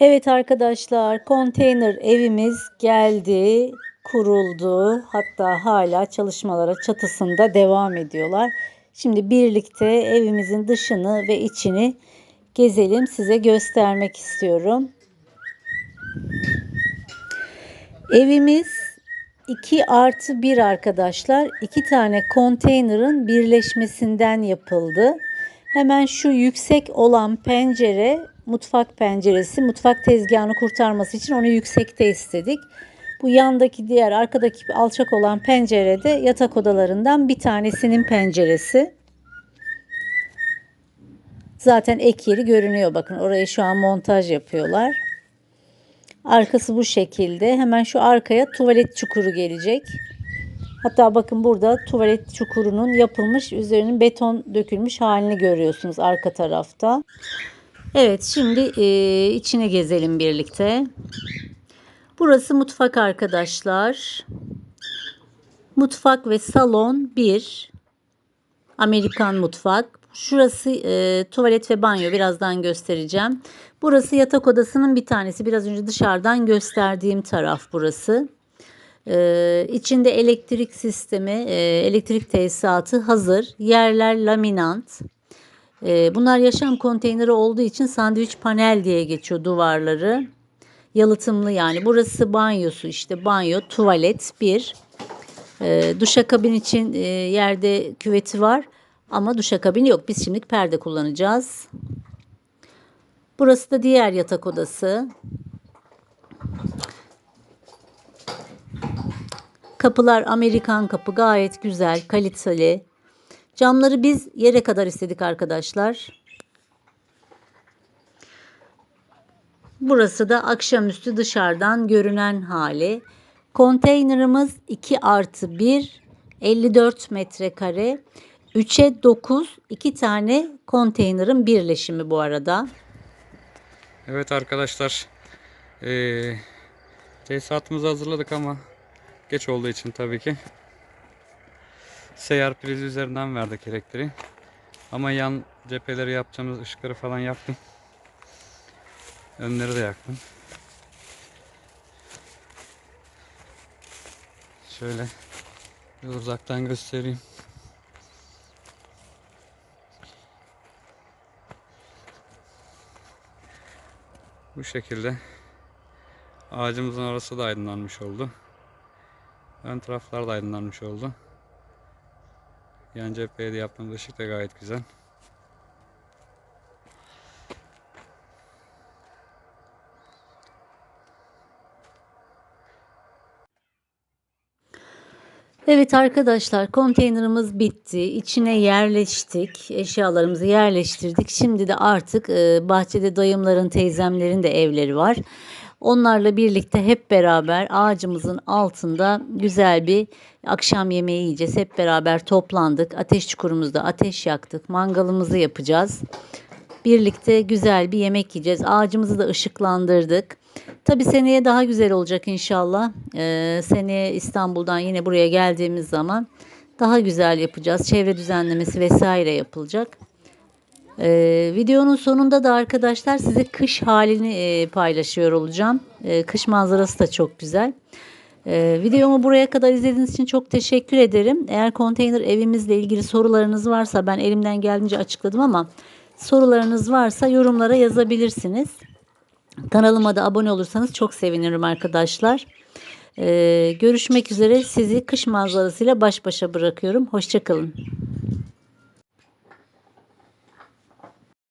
Evet arkadaşlar, konteyner evimiz geldi, kuruldu. Hatta hala çalışmalara çatısında devam ediyorlar. Şimdi birlikte evimizin dışını ve içini gezelim. Size göstermek istiyorum. Evimiz 2 artı 1 arkadaşlar. 2 tane konteynerin birleşmesinden yapıldı. Hemen şu yüksek olan pencere mutfak penceresi. Mutfak tezgahını kurtarması için onu yüksekte istedik. Bu yandaki diğer arkadaki alçak olan pencerede yatak odalarından bir tanesinin penceresi. Zaten ek yeri görünüyor. Bakın oraya şu an montaj yapıyorlar. Arkası bu şekilde. Hemen şu arkaya tuvalet çukuru gelecek. Hatta bakın burada tuvalet çukurunun yapılmış, üzerinin beton dökülmüş halini görüyorsunuz arka tarafta. Evet, şimdi e, içine gezelim birlikte. Burası mutfak arkadaşlar. Mutfak ve salon bir. Amerikan mutfak. Şurası e, tuvalet ve banyo. Birazdan göstereceğim. Burası yatak odasının bir tanesi. Biraz önce dışarıdan gösterdiğim taraf burası. Ee, içinde elektrik sistemi, e, elektrik tesisatı hazır. Yerler laminant. Ee, bunlar yaşam konteyneri olduğu için sandviç panel diye geçiyor duvarları. Yalıtımlı yani. Burası banyosu işte banyo, tuvalet bir. Ee, duşakabin için e, yerde küveti var ama duşakabin yok. Biz şimdi perde kullanacağız. Burası da diğer yatak odası. Kapılar Amerikan kapı gayet güzel, kaliteli. Camları biz yere kadar istedik arkadaşlar. Burası da akşamüstü dışarıdan görünen hali. Konteynerımız 2 artı 1, 54 metrekare. 3'e 9, 2 tane konteynerin birleşimi bu arada. Evet arkadaşlar. Ee, tesisatımızı hazırladık ama geç olduğu için tabii ki. Seyyar prizi üzerinden verdik elektriği. Ama yan cepheleri yapacağımız ışıkları falan yaktım. Önleri de yaktım. Şöyle bir uzaktan göstereyim. Bu şekilde ağacımızın orası da aydınlanmış oldu. Ön taraflar da aydınlanmış oldu. Yan cepheye de yaptığımız ışık da gayet güzel. Evet arkadaşlar konteynerımız bitti. İçine yerleştik. Eşyalarımızı yerleştirdik. Şimdi de artık e, bahçede dayımların, teyzemlerin de evleri var. Onlarla birlikte hep beraber ağacımızın altında güzel bir akşam yemeği yiyeceğiz. Hep beraber toplandık. Ateş çukurumuzda ateş yaktık. Mangalımızı yapacağız. Birlikte güzel bir yemek yiyeceğiz. Ağacımızı da ışıklandırdık. Tabii seneye daha güzel olacak inşallah. Ee, seneye İstanbul'dan yine buraya geldiğimiz zaman daha güzel yapacağız. Çevre düzenlemesi vesaire yapılacak. Ee, videonun sonunda da arkadaşlar size kış halini e, paylaşıyor olacağım. Ee, kış manzarası da çok güzel. Ee, videomu buraya kadar izlediğiniz için çok teşekkür ederim. Eğer konteyner evimizle ilgili sorularınız varsa ben elimden geldiğince açıkladım ama sorularınız varsa yorumlara yazabilirsiniz. Kanalıma da abone olursanız çok sevinirim arkadaşlar. Ee, görüşmek üzere sizi kış manzarasıyla baş başa bırakıyorum. Hoşçakalın.